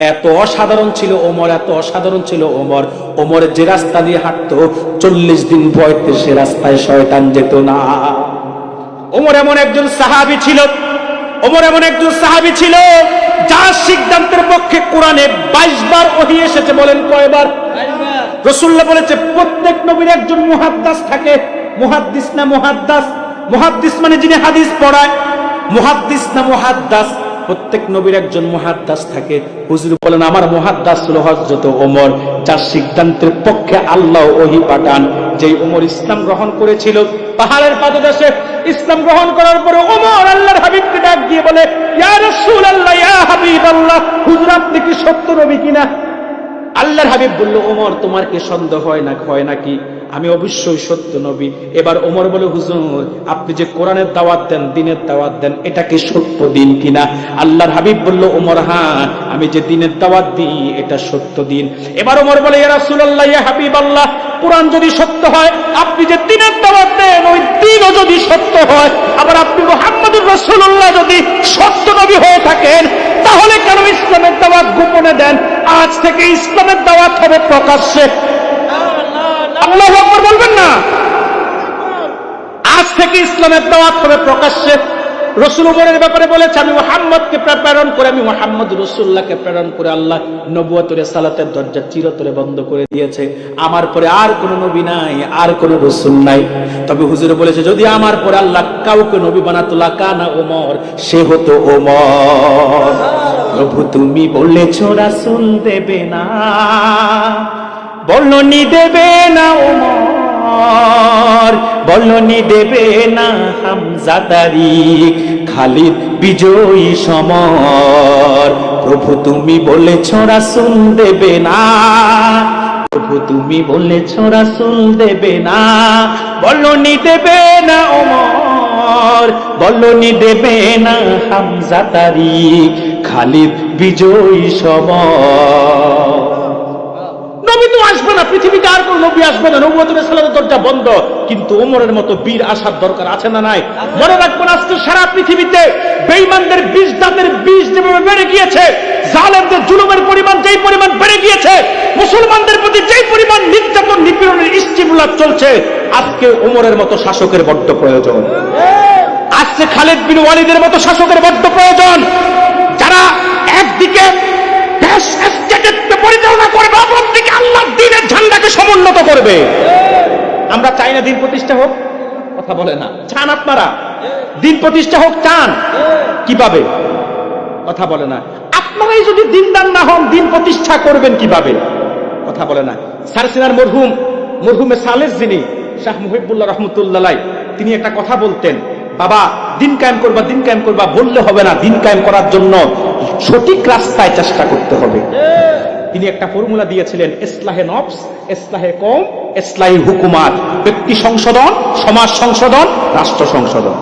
এত অসাধারণ ছিল ওমর, এত অসাধারণ ছিল ওমর। ওমর যে রাস্তা দিয়ে হাঁটতো, চল্লিশ দিন ভয়তে সে রাস্তায় শয়তান যেত না। ওমর এমন একজন সাহাবি ছিল, ওমর এমন একজন সাহাবি ছিল, যার সিদ্ধান্তের পক্ষে কোরআনে বাইশ বার ওহি এসেছে বলেন কয়বার? রসুল্লাহ বলেছে, প্রত্যেক নবীর একজন মুহাদ্দাস থাকে। মুহাদ্দিস না মুহাদ্দাস? মুহাদ্দিস মানে যিনি হাদিস পড়ায়। মুহাদ্দিস না মুহাদ্দাস? প্রত্যেক নবীর একজন মহাদ্দাস থাকে। হুজুর বলেন, আমার মহাদ্দাস ছিল হজরত ওমর, যার সিদ্ধান্তের পক্ষে আল্লাহ ওহি পাঠান। যেই ওমর ইসলাম গ্রহণ করেছিল, পাহাড়ের পাদদেশে ইসলাম গ্রহণ করার পরে ওমর আল্লাহর হাবিবকে ডাক দিয়ে বলে, ইয়া রাসূলুল্লাহ, ইয়া হাবিবাল্লাহ, হুজুর, আপনি কি সত্য নবী কিনা? আল্লাহর হাবিব বলল ওমর তোমার কি সন্দেহ হয় না, হয় নাকি? আমি অবশ্যই সত্য নবী। এবার ওমর বলে, হুজুর, আপনি যে কোরআনের দাওয়াত দেন, দিনের দাওয়াত দেন, এটা কি সত্য দিন কিনা আল্লাহর হাবিব বলল ওমর হ্যাঁ আমি যে দিনের দাওয়াত দিই, এটা সত্য দিন। এবার ওমর বলে, ইয়া রাসূলুল্লাহ হাবিব আল্লাহ কোরআন যদি সত্য হয়, আপনি যে দিনের দাওয়াত দেন, ওই দিনও যদি সত্য হয়, আবার আপনি মুহাম্মদুর রাসূলুল্লাহ যদি সত্য নবী হয়ে থাকেন তাহলে কেন ইসলামের দাওয়াত গোপনে দেন? আজ থেকে ইসলামের দাওয়াত হবে প্রকাশ্যে। আল্লাহ আকবর বলবেন না? আজ থেকে ইসলামের দাওয়াত হবে প্রকাশ্যে। রসুল উমরের ব্যাপারে বলেছে, আমি মোহাম্মদকে প্রেরণ করে, আমি মোহাম্মদ রসুল্লাহকে প্রেরণ করে আল্লাহ নবুয়তরে সালাতের দরজা চিরতরে বন্ধ করে দিয়েছে। আমার পরে আর কোনো নবী নাই, আর কোনো রসুল নাই। তবে হুজুর বলেছে, যদি আমার পরে আল্লাহ কাউকে নবী বানাতো কানা ওমর সে হতো ওমর প্রভু তুমি বলেছ রাসুল দেবে না। বলনি দেবে না ওমর, বলনি দেবে না হামজাদারি খালিদ বিজয়ী সমর। প্রভু তুমি বলেছ রাসুল দেবে না। প্রভু তুমি বলেছ রাসুল দেবে না। বলনি দেবে না ওমর, বলনি দেবে না হামজাদারি খালিদ বিজয়ী সমর নবী তো আসবে না, পৃথিবীতে আর কোন নবী আসবে না, নবুয়তের সালাতের দরজা বন্ধ। কিন্তু ওমরের মতো বীর আসার দরকার আছে না নাই? মনে রাখবেন, আজকে সারা পৃথিবীতে বেঈমানদের বিষ দাঁতের বিষ যেভাবে বেড়ে গিয়েছে, জালেমদের জুলুমের পরিমাণ যেই পরিমাণ বেড়ে গিয়েছে, মুসলমানদের প্রতি যেই পরিমাণ নির্যাতন, নিপীড়নের স্টিমুলার চলছে, আজকে ওমরের মতো শাসকের বড্ড প্রয়োজন। আজকে খালেদ বিন ওয়ালিদের মতো শাসকের বড্ড প্রয়োজন। যারা একদিকে পরিচালনা করবে অপরদিকে আল্লাহ দিনের ঝান্ডাকে সমুন্নত করবে। আমরা চাই না দিন প্রতিষ্ঠা হোক, কথা বলে না। চান আপনারা। দিন প্রতিষ্ঠা হোক, চান। কীভাবে? কথা বলে না। আপনারাই যদি দিনদার না হন, দিন প্রতিষ্ঠা করবেন কীভাবে? কথা বলে না। সারসিনার মরহুম, মরহুমে সালেস যিনি, শাহ মুহিবুল্লাহ রহমতুল্লাহ তিনি একটা কথা বলতেন। বাবা, দিন কায়েম করবা, দিন কায়েম করবা, বললে হবে না, দিন কায়েম করার জন্য সঠিক রাস্তায় চেষ্টা করতে হবে। তিনি একটা ফর্মুলা দিয়েছিলেন, এসলাহে নফস, এসলাহে কম ইসলাহি হুকুমাত। ব্যক্তি সংশোধন, সমাজ সংশোধন, রাষ্ট্র সংশোধন।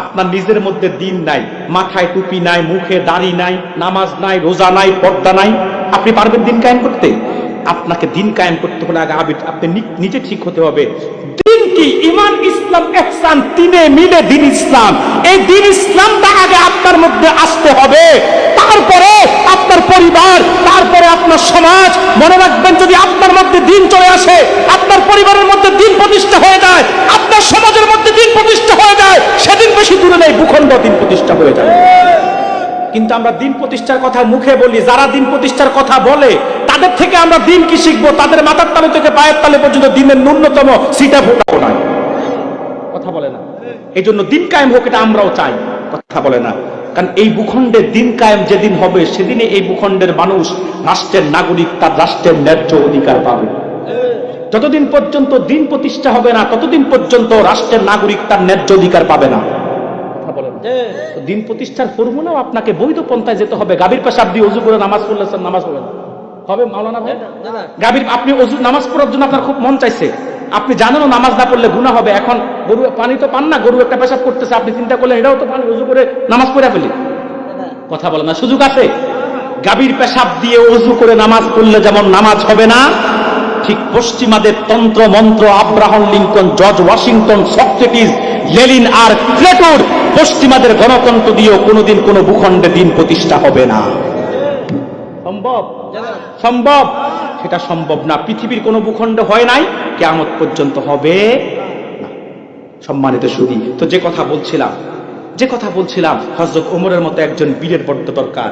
আপনার নিজের মধ্যে দিন নাই, মাথায় টুপি নাই, মুখে দাড়ি নাই, নামাজ নাই, রোজা নাই, পর্দা নাই। আপনি পারবেন দিন কায়েম করতে? আপনাকে দিন কায়েম করতে হলে আগে আবি- আপনি নিজে ঠিক হতে হবে। দিন কি ইমান, ইসলাম তিনে মিলে দিন ইসলাম। এই দিন ইসলামটা আগে আপনার মধ্যে আসতে হবে। তারপরে আপনার পরিবার, তারপরে আপনার সমাজ। মনে রাখবেন, যদি আপনার মধ্যে দিন চলে আসে, আপনার পরিবারের মধ্যে দিন প্রতিষ্ঠা হয়ে যায়, আপনার সমাজের মধ্যে দিন প্রতিষ্ঠা হয়ে যায়, সেদিন বেশি দূরে নেই, ভূখণ্ড দিন প্রতিষ্ঠা হয়ে যায় কিন্তু আমরা দিন প্রতিষ্ঠার কথা মুখে বলি, যারা দিন প্রতিষ্ঠার কথা বলে, তাদের থেকে আমরা দিন কি শিখব? তাদের মাথার তালে থেকে পায়ের তালে পর্যন্ত দিনের ন্যূনতম সিটা ফোটাও নাই কথা বলে না। এই জন্য দিন কায়েম হোক, এটা আমরাও চাই। কথা বলে না। কারণ এই ভূখণ্ডে দিন কায়েম যেদিন হবে সেদিনে এই ভূখণ্ডের মানুষ রাষ্ট্রের নাগরিক, তার রাষ্ট্রের ন্যায্য অধিকার পাবে। যতদিন পর্যন্ত দিন প্রতিষ্ঠা হবে না, ততদিন পর্যন্ত রাষ্ট্রের নাগরিক তার ন্যায্য অধিকার পাবে না। দিন প্রতিষ্ঠার ফর্মুলাও আপনাকে বৈধ পন্থায় যেতে হবে। গাভীর পেশাব দিয়ে অজু করে নামাজ পড়লে স্যার নামাজ পড়বেন হবে মাওলানা ভাই? গাভীর আপনি অজু নামাজ পড়ার জন্য আপনার খুব মন চাইছে। আপনি জানেনও নামাজ না পড়লে গুণা হবে। এখন গরু পানি তো পান না গরু একটা পেশাব করতেছে আপনি চিন্তা করলেন এটাও তো পানি অজু করে নামাজ পড়ে ফেলি। কথা বলে না সুযোগ আছে? গাভীর পেশাব দিয়ে অজু করে নামাজ পড়লে যেমন নামাজ হবে না ঠিক পশ্চিমাদের তন্ত্র মন্ত্র Abraham Lincoln, George Washington, Socrates, Lenin আর প্লেটোর পশ্চিমাদের গণতন্ত্র দিয়েও কোনোদিন কোনো ভূখণ্ডে দিন প্রতিষ্ঠা হবে না। সম্ভব? সম্ভব? সেটা সম্ভব না। পৃথিবীর কোনো ভূখণ্ড হয় নাই, কেয়ামত পর্যন্ত হবে সম্মানিত সুদী তো যে কথা বলছিলাম, যে কথা বলছিলাম হজরত ওমরের মতো একজন বীরের বড্ড দরকার।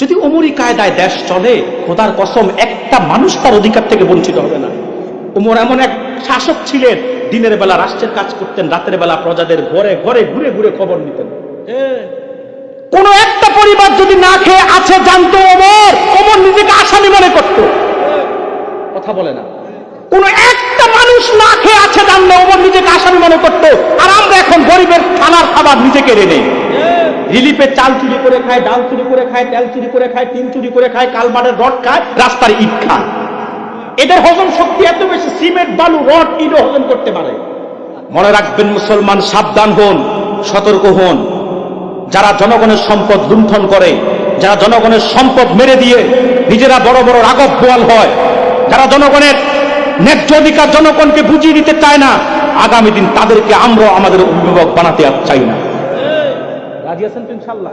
যদি ওমরি কায়দায় দেশ চলে, খোদার কসম, একটা মানুষ তার অধিকার থেকে বঞ্চিত হবে না। ওমর এমন এক শাসক ছিলেন, দিনের বেলা রাষ্ট্রের কাজ করতেন, রাতের বেলা প্রজাদের ঘরে ঘরে ঘুরে ঘুরে খবর নিতেন। কোন একটা পরিবার যদি না খেয়ে আছে, জানতো ওমর ওমর নিজেকে আসামি মনে করত। কথা বলে না। কোন একটা মানুষ না খেয়ে আছে, জানলে ওমর নিজেকে আসামি মনে করত। আর আমরা এখন গরিবের খানার খাবার নিজেকে রেনে রিলিফে চাল চুরি করে খায়, ডাল চুরি করে খায়, তেল চুরি করে খায়, টিন চুরি করে খায় কালবারের রড খায়, রাস্তার ইট খায়। এদের হজম শক্তি এত বেশি, সিমেন্ট, বালু, রড ইটও হজম করতে পারে। মনে রাখবেন, মুসলমান, সাবধান হন, সতর্ক হন। যারা জনগণের সম্পদ লুণ্ঠন করে, যারা জনগণের সম্পদ মেরে দিয়ে নিজেরা বড় বড় রাগব বোয়াল হয়, যারা জনগণের ন্যায্য অধিকার জনগণকে বুঝিয়ে দিতে চায় না, আগামী দিন তাদেরকে আমরা আমাদের অভিভাবক বানাতে আর চাই না। রাজি আছেন তো ইনশাল্লাহ